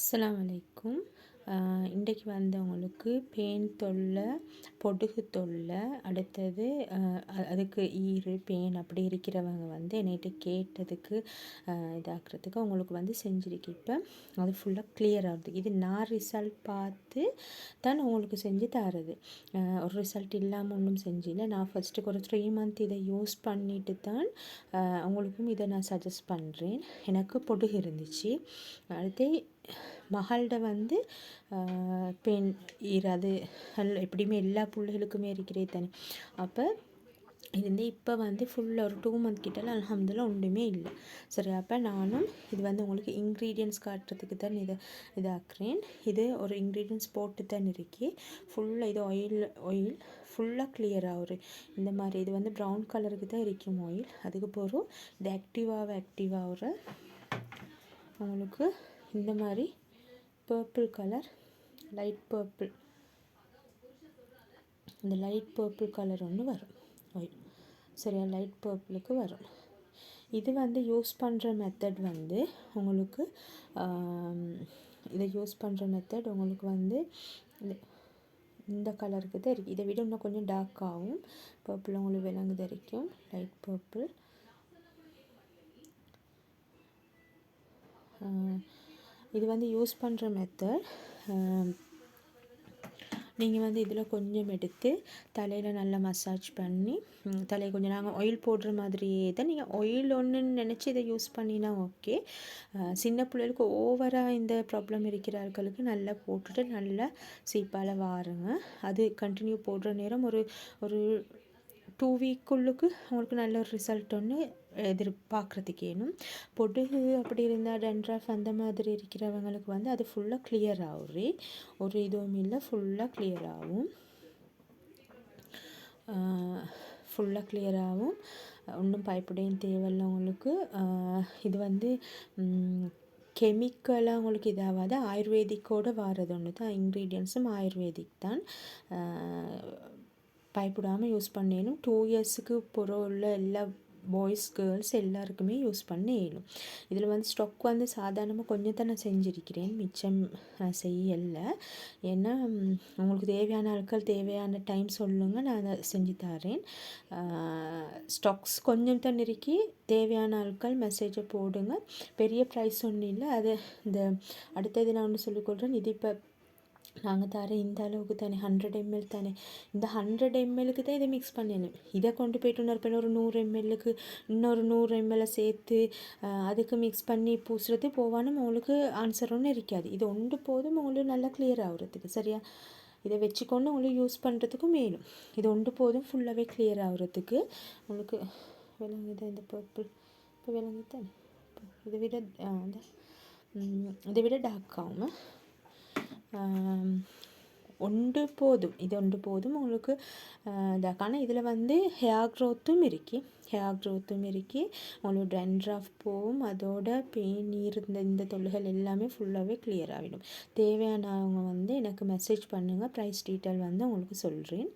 அஸ்லாம் வலைக்கும் இன்றைக்கு வந்தவங்களுக்கு பேன் தொல்லை பொடுகு தொல்லை அடுத்தது அதுக்கு ஈறு பேன் அப்படி இருக்கிறவங்க வந்து என்னைகிட்ட கேட்டதுக்கு இதாக்குறதுக்கு அவங்களுக்கு வந்து செஞ்சுருக்கு. இப்போ அது ஃபுல்லாக கிளியர் ஆகுது. இது நான் ரிசல்ட் பார்த்து தான் உங்களுக்கு செஞ்சு தரது. ஒரு ரிசல்ட் இல்லாமல் ஒன்றும் செஞ்சில்லை. நான் ஃபஸ்ட்டு ஒரு த்ரீ மந்த் இதை யூஸ் பண்ணிட்டு தான் அவங்களுக்கும் இதை நான் சஜஸ்ட் பண்ணுறேன் எனக்கு பொடுகு இருந்துச்சு. அடுத்து மகள்கிட்ட வந்து பெண் ஈராது எப்படியுமே எல்லா பிள்ளைகளுக்குமே இருக்கிறே தானே. அப்போ இது வந்து இப்போ வந்து ஃபுல்லாக ஒரு டூ மந்த் கிட்டலாம் அலமதுல்லாம் ஒன்றுமே இல்லை. சரி அப்போ நானும் இது வந்து உங்களுக்கு இன்க்ரீடியன்ஸ் காட்டுறதுக்கு தான் இதை இதாக்குறேன். இது ஒரு இன்க்ரீடியன்ஸ் போட்டு தான் இருக்கி. ஃபுல்லாக இது ஆயில் ஆயில் ஃபுல்லாக கிளியராக ஒரு இந்த மாதிரி இது வந்து ப்ரௌன் கலருக்கு தான் இருக்கும் ஆயில் அதுக்கு போகிறோம் இது ஆக்டிவாக ஆக்டிவ் ஆகிற உங்களுக்கு இந்த மாதிரி பர்பிள் கலர் லைட் பர்பிள் இந்த லைட் பர்பிள் கலர் ஒன்று வரும். ஆயில் சரியா லைட் பர்பிளுக்கு வரும். இது வந்து யூஸ் பண்ணுற மெத்தட் வந்து உங்களுக்கு இதை யூஸ் பண்ணுற மெத்தட் உங்களுக்கு வந்து இந்த கலருக்கு தான் இருக்குது இதை விட இன்னும் கொஞ்சம் டார்க் ஆகும் பர்பிள் உங்களுக்கு விலங்கு வரைக்கும். லைட் பர்பிள் இது வந்து யூஸ் பண்ணுற மெத்தட் நீங்கள் வந்து இதில் கொஞ்சம் எடுத்து தலையில் நல்லா மசாஜ் பண்ணி தலையை கொஞ்சம் நாங்கள் ஆயில் போடுற மாதிரியே தான் நீங்கள் ஆயில் ஒன்றுன்னு நினச்சி இதை யூஸ் பண்ணினா ஓகே சின்ன பிள்ளைகளுக்கு ஓவராக இந்த ப்ராப்ளம் இருக்கிறார்களுக்கு நல்லா போட்டுட்டு நல்லா சீப்பால் வாருங்க. அது கண்டினியூ போடுற நேரம் ஒரு ஒரு டூ வீக்குள்ளுக்கு அவங்களுக்கு நல்ல ஒரு ரிசல்ட் ஒன்று எதிர்பார்க்குறதுக்கேனும் பொடுகு அப்படி இருந்தால் டென்ட்ராஃப் அந்த மாதிரி இருக்கிறவங்களுக்கு வந்து அது ஃபுல்லாக கிளியர் ஆகுறே. ஒரு இதுவும் இல்லை ஃபுல்லாக கிளியர் ஆகும். ஃபுல்லாக கிளியர் ஆகும். ஒன்றும் பயப்படையும் தேவையில்லை உங்களுக்கு. இது வந்து கெமிக்கலாக உங்களுக்கு இதாகாது ஆயுர்வேதிக்கோடு வாரது ஒன்று தான். இன்க்ரீடியன்ஸும் ஆயுர்வேதிக் தான். பயப்படாமல் யூஸ் பண்ணணும் டூ இயர்ஸுக்கு புறம் உள்ள எல்லா பாய்ஸ் கேர்ள்ஸ் எல்லாருக்குமே யூஸ் பண்ண இயலும். இதில் வந்து ஸ்டொக் வந்து சாதாரணமாக கொஞ்சம் தான் நான் செஞ்சுருக்கிறேன். மிச்சம் செய்யலை. ஏன்னா உங்களுக்கு தேவையான ஆட்கள் தேவையான டைம் சொல்லுங்கள் நான் அதை செஞ்சு தரேன். ஸ்டாக்ஸ் கொஞ்சம் தான் இருக்கி தேவையான ஆட்கள் மெசேஜை போடுங்க. பெரிய ப்ரைஸ் ஒன்றும் இல்லை. அது இந்த அடுத்தது நான் ஒன்று சொல்லிக்கொள்கிறேன் இது இப்போ நாங்கள் தர இந்த அளவுக்கு தானே ஹண்ட்ரட் எம்எல் தானே. இந்த ஹண்ட்ரட் எம்எல்லுக்கு தான் இதை மிக்ஸ் பண்ணிடணும் இதை கொண்டு போய்ட்டு இன்னொரு ஒரு நூறு எம்எல்லுக்கு இன்னொரு நூறு எம்எல்லை சேர்த்து அதுக்கு மிக்ஸ் பண்ணி பூசுறது போவான்னு உங்களுக்கு ஆன்சர் ஒன்றும் இருக்காது. இது ஒன்று போதும் உங்களுக்கு நல்லா கிளியர் ஆகுறதுக்கு சரியா? இதை வச்சுக்கொண்டு உங்களுக்கு யூஸ் பண்ணுறதுக்கும் வேணும் இது ஒன்று போதும் ஃபுல்லாகவே கிளியர் ஆகுறதுக்கு உங்களுக்கு விளங்குது இந்த பர்பிள் இப்போ விளங்குது இதை விட இதை விட டார்க் ஆகும். ஒன்று போதும். இது ஒன்று போதும். உங்களுக்கு இதாக்கான இதில் வந்து ஹேர் க்ரோத்தும் இருக்குது ஹேர் க்ரோத்தும் இருக்குது உங்களுக்கு டென்ட்ராஃப் போகும். அதோட பெயின் இருந்த இந்த தொல்லுகள் எல்லாமே ஃபுல்லாகவே கிளியர் ஆகிடும் தேவையானவங்க வந்து எனக்கு மெசேஜ் பண்ணுங்கள் ப்ரைஸ் டீட்டெயில் வந்து உங்களுக்கு சொல்கிறேன்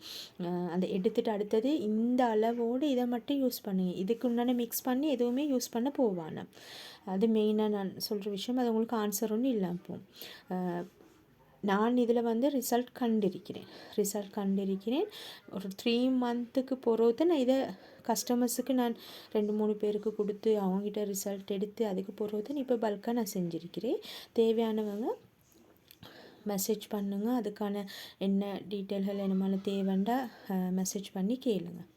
அதை எடுத்துகிட்டு அடுத்தது இந்த அளவோடு இதை மட்டும் யூஸ் பண்ணுங்கள் இதுக்கு உண்டான மிக்ஸ் பண்ணி எதுவுமே யூஸ் பண்ண போவான அது மெயினாக நான் சொல்கிற விஷயம். அது உங்களுக்கு ஆன்சர் ஒன்றும் இல்லாமல் போகும். நான் இதில் வந்து ரிசல்ட் கண்டிருக்கிறேன். ரிசல்ட் கண்டிருக்கிறேன். ஒரு த்ரீ மந்த்துக்கு போகிறது நான் இதை கஸ்டமர்ஸுக்கு நான் ரெண்டு மூணு பேருக்கு கொடுத்து அவங்ககிட்ட ரிசல்ட் எடுத்து அதுக்கு போகிறது இப்போ பல்காக நான் செஞ்சுருக்கிறேன். தேவையானவங்க மெசேஜ் பண்ணுங்கள் அதுக்கான என்ன டீட்டெயில்கள் என்னமான தேவைண்டா மெசேஜ் பண்ணி கேளுங்கள்